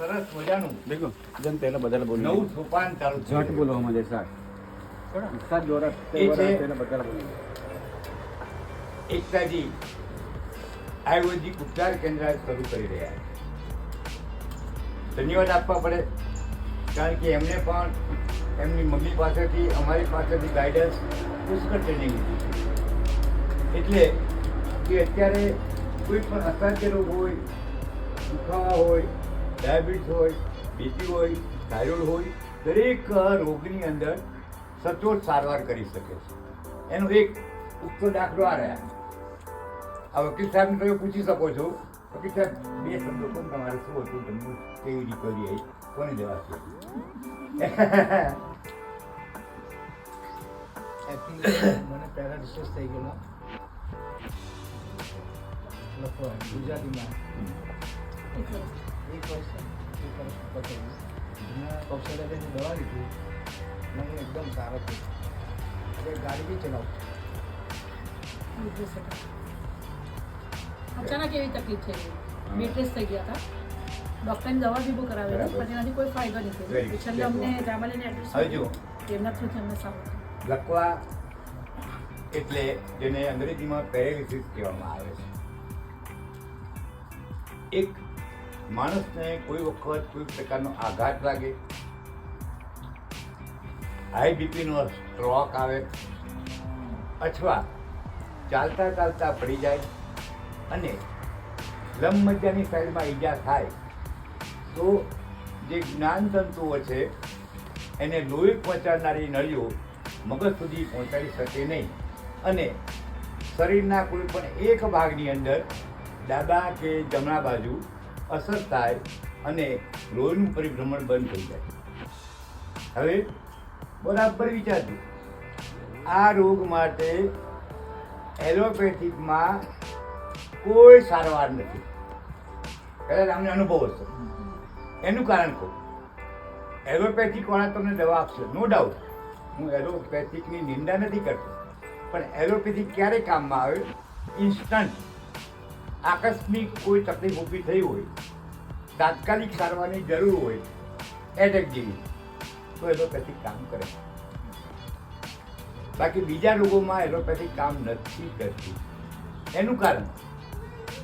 સરસ મજાનું. બિલકુલ. બદલ નવું સોપાન ચાલુ ઝટ બોલો મને સાહેબ સાહેબ એકતાજી આયુર્વેદિક ઉપચાર કેન્દ્ર શરૂ કરી રહ્યા ધન્યવાદ આપવા પડે કારણ કે એમને પણ એમની મમ્મી પાસેથી અમારી પાસેથી ગાઈડન્સ પુષ્કળ ટ્રેનિંગ લીધી એટલે કે અત્યારે કોઈ પણ અસાધ્ય રોગ હોય દુખાવા હોય ડાયાબિટીસ હોય બીપી હોય થાઇરોઇડ હોય દરેક રોગની અંદર સચોટ સારવાર કરી શકે છે. એનો એક ઉત્તર દાખલો આ રહ્યા. આ વકીલ સાહેબને તમે પૂછી શકો છો. વકીલ સાહેબ બે શબ્દો પણ તમારે શું હતું? તમને કેવી રિકવરી આવી? કોને છે મને પેરાલિસિસ થઈ ગયેલો. લખવા ગુજરાતીમાં. એક વર્ષ એક વર્ષ ઉપર થઈ ગયું મેં દવા લીધી. અને હું એકદમ સારો છું હવે ગાડી બી ચલાવું છું. અચાનક એવી તકલીફ થઈ બેટરેસ થઈ ગયા હતા. ડૉક્ટરની દવા બી કરાવે કરાવેલી પણ એનાથી કોઈ ફાયદો નહીં થયો. છેલ્લે અમને જામાલીને એડ્રેસ એમના થ્રુથી અમને સારું. લકવા એટલે જેને અંગ્રેજીમાં પેરેલિસિસ કહેવામાં આવે છે. એક માણસને કોઈ વખત કોઈ પ્રકારનો આઘાત લાગે હાઈ બીપીનો સ્ટ્રોક આવે, અથવા ચાલતા ચાલતા પડી જાય અને લંબમજ્જાની સાઈડમાં ઈજા થાય, તો જે જ્ઞાન તંતુઓ છે, એને લોહી પહોંચાડનારી નળીઓ મગજ સુધી પહોંચાડી શકે નહીં. અને શરીરના કોઈ પણ એક ભાગની અંદર ડાબા કે જમણા બાજુ અસર થાય અને લોહીનું પરિભ્રમણ બંધ થઈ જાય. હવે બરાબર વિચારજો. આ રોગ માટે એલોપેથિકમાં કોઈ સારવાર નથી. કદાચ અમને અનુભવ હશે એનું કારણ કહું. એલોપેથિકવાળા તમને દવા આપશે, નો ડાઉટ હું એલોપેથિકની નિંદા નથી કરતો. પણ એલોપેથિક ક્યારે કામમાં આવે? ઇન્સ્ટન્ટ આકસ્મિક કોઈ તકલીફ ઊભી થઈ હોય, તાત્કાલિક સારવારની જરૂર હોય એટેક જેવી, તો એલોપેથિક કામ કરે. બાકી બીજા રોગોમાં એલોપેથિક કામ નથી કરતી. એનું કારણ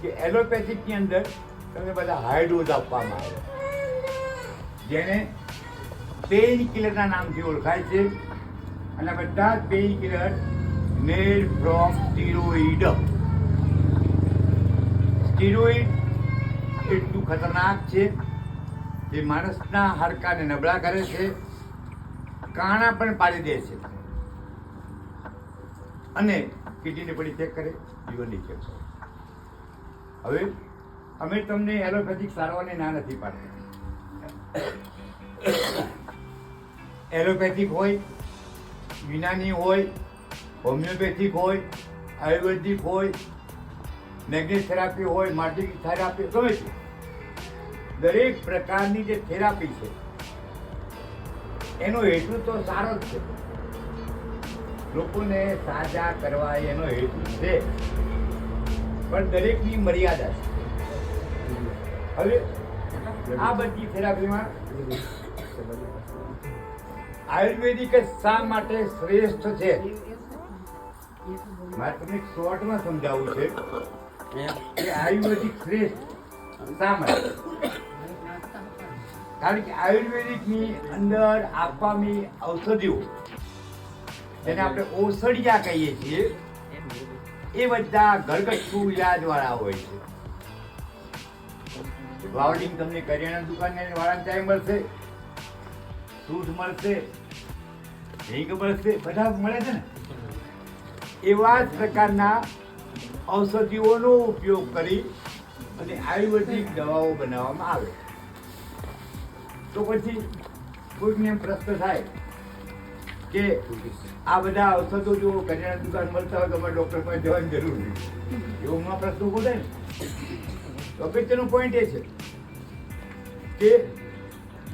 કે એલોપેથિકની અંદર તમને બધા હાઈ આપવામાં આવે જેને પેઇન કિલરના નામથી ઓળખાય છે. અને બધા pain killer made from steroid steroid એટલું ખતરનાક છે જે માણસના હાડકાને નબળા કરે છે, કાણા પણ પાડી દે છે. અને કિડનીને પણ ચેક કરે જીવનની ચેક કરે. હવે અમે તમને એલોપેથિક સારવારને ના નથી પાડતા. એલોપેથિક હોય યુનાની હોય, હોમિયોપેથિક હોય, આયુર્વેદિક હોય મેગ્નેટ થેરાપી હોય માટી થેરાપી ગમે છે દરેક પ્રકારની જે થેરાપી છે, એનો હેતુ તો સારો જ છે. લોકોને સાજા કરવા એનો હેતુ છે. પણ દરેકની મર્યાદા છે. હવે આ બધી થેરાપીમાં આયુર્વેદિક શા માટે શ્રેષ્ઠ છે? મારે તમને શોર્ટમાં સમજાવવું છે. આયુર્વેદિક શ્રેષ્ઠ. શા માટે? કારણ કે આયુર્વેદિકની અંદર આપવાની ઔષધિઓ, જેને આપણે ઔષધિયા કહીએ છીએ, એ બધા ઘરગથ્થુ ઈલાજવાળા હોય છે. વાવડિંગ તમને કરિયાણા દુકાન વાળા ત્યાં મળશે સૂટ મળશે હિંગ મળશે, બધા મળે છે ને? એવા જ પ્રકારના ઔષધિઓનો ઉપયોગ કરી અને આયુર્વેદિક દવાઓ બનાવવામાં આવે. તો પછી કોઈકને પ્રશ્ન થાય કે આ બધા ઔષધો જો કરિયાણા દુકાન મળતા હોય તો અમારે ડૉક્ટર પાસે જવાની જરૂર નથી. એવો માં પ્રશ્ન ઊભો થાય ને. અગત્યનો પોઈન્ટ એ છે કે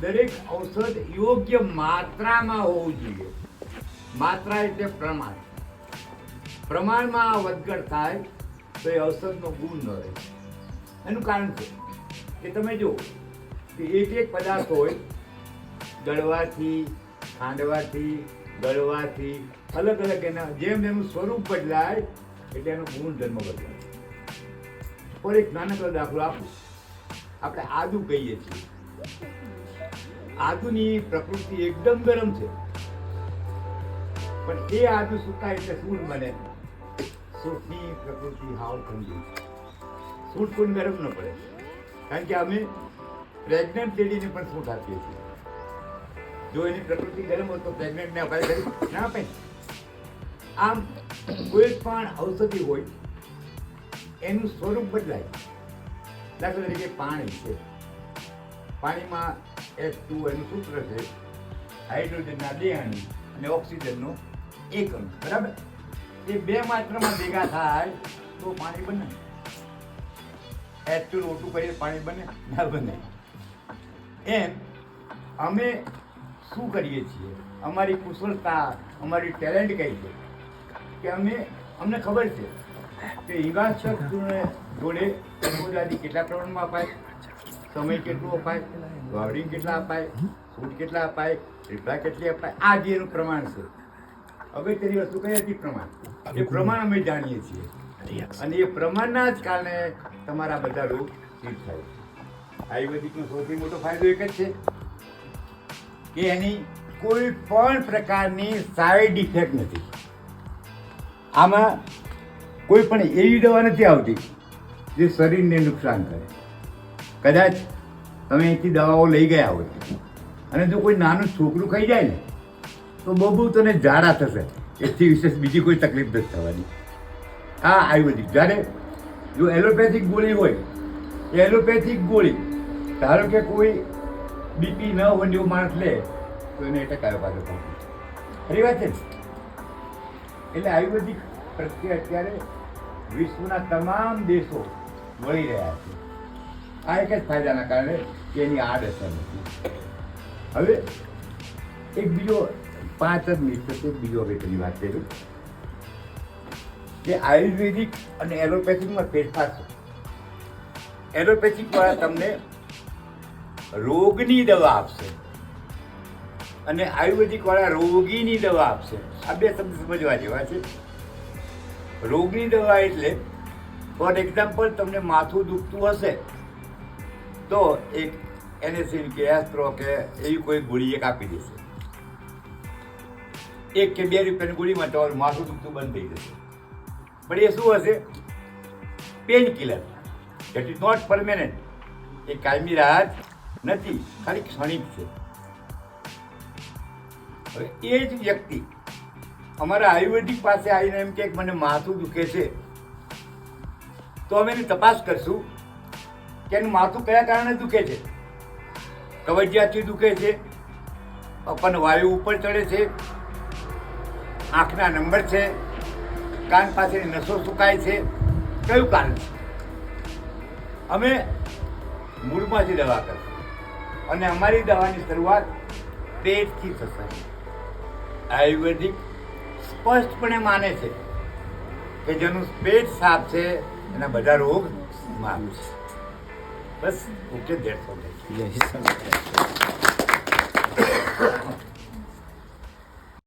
દરેક ઔષધ યોગ્ય માત્રામાં હોવું જોઈએ. માત્રા એટલે પ્રમાણ. પ્રમાણમાં વધઘટ થાય તો એ ઔષધનો ગુણ ન રહે. એનું કારણ છે કે તમે જુઓ કે એક એક પદાર્થ હોય દળવાથી ખાંડવાથી, ગળવાથી અલગ અલગ એના, જેમ એનું સ્વરૂપ બદલાય, એટલે એનો ગુણધર્મ બદલાય. પર એક નાનકડો દાખલો આપું. આપણે આદુ કહીએ છીએ. આદુની પ્રકૃતિ એકદમ ગરમ છે. પણ એ આદુ સુકાય એટલે સૂટ બને? સૂટની પ્રકૃતિ હાવ ઠંડી સૂટ કોઈ ગરમ ન પડે. કારણ કે અમે પ્રેગ્નન્ટ લેડીને પણ સૂટ આપીએ છીએ. જો એની પ્રકૃતિ ગરમ હોય તો પ્રેગ્નન્ટને અપાય કરી ના આપે આમ કોઈ પણ ઔષધિ હોય, એનું સ્વરૂપ બદલાય. દાખલા તરીકે પાણી છે. પાણીમાં એચ ટુ એનું સૂત્ર છે હાઇડ્રોજનના બે અણુ અને ઓક્સિજનનો એક અણુ. બરાબર? એ બે માત્રામાં ભેગા થાય તો પાણી બને. એચ ઓટું કરીએ, પાણી બને, ના બને. એમ અમે શું કરીએ છીએ? અમારી કુશળતા, અમારી ટેલેન્ટ કઈ છે? કે અમે, અમને ખબર છે કે હિંગાક્ષર જોડે રંગોદાદી કેટલા પ્રમાણમાં અપાય? સમય કેટલો અપાય? વાવડિંગ કેટલા અપાય? સૂટ કેટલા અપાય? રીપડા કેટલી અપાય? આ જે પ્રમાણ છે. અગત્યની વસ્તુ કઈ હતી? પ્રમાણ. એ પ્રમાણ અમે જાણીએ છીએ. અને એ પ્રમાણના જ કારણે તમારા બધા રોગ ઠીક થાય આયુર્વેદિકનો સૌથી મોટો ફાયદો એક જ છે કે એની કોઈ પણ પ્રકારની સાઈડ ઇફેક્ટ નથી. આમાં કોઈ પણ એવી દવા નથી આવતી જે શરીરને નુકસાન કરે. કદાચ તમે અહીંથી દવાઓ લઈ ગયા હોય અને જો કોઈ નાનું છોકરું ખાઈ જાય ને તો બહુ બહુ તને ઝાડા થશે. એથી વિશેષ બીજી કોઈ તકલીફ નથી થવાની. આ આયુર્વેદિક જ્યારે જો એલોપેથિક ગોળી હોય એ એલોપેથિક ગોળી, ધારો કે કોઈ બીપી ન હોય જેવો માણસ લે, તો એને એટેક પાછો ખરી વાત છે? એટલે આયુર્વેદિક પ્રત્યે અત્યારે વિશ્વના તમામ દેશો વળી રહ્યા છે. આ એક જ ફાયદાના કારણે એની આડઅસર નથી. હવે એક બીજો પાંચ જ મિનિટ એક બીજો અગત્યની વાત કરું. કે આયુર્વેદિક અને એલોપેથિકમાં ફેરફાર છે. એલોપેથિકવાળા તમને રોગની દવા આપશે. અને આયુર્વેદિકવાળા રોગીની દવા આપશે. આ બે શબ્દ સમજવા જેવા છે. રોગની દવા એટલે, ફોર એક્ઝામ્પલ તમને માથું દુખતું હશે, તો એક એનેસિન કે એસ્ટ્રો કે એવી કોઈ ગોળી એક આપી દેશે. એક કે બે રૂપિયાની ગોળીમાં તમારું માથું દુખતું બંધ થઈ જશે. પણ એ શું હશે? Pain killer that is not permanent એ કાયમી રાહત નથી, ખાલી ક્ષણિક છે. હવે એ જ વ્યક્તિ અમારા આયુર્વેદિક પાસે આવીને એમ કે મને માથું દુખે છે. તો અમે એની તપાસ કરશું કે એનું માથું કયા કારણે દુખે છે? કબજિયાતથી દુખે છે? અપન વાયુ ઉપર ચડે છે? આંખના નંબર છે, કાન પાસેની નસો સુકાય છે. કયું કારણ છે અમે મૂળમાંથી દવા કરશું. અને અમારી દવાની શરૂઆત પેટથી થશે. આયુર્વેદિક સ્પષ્ટપણે માને છે કે જેનું પેટ સાફ છે, એના બધા રોગ માફ છે. બસ ઓકે ઓલ જય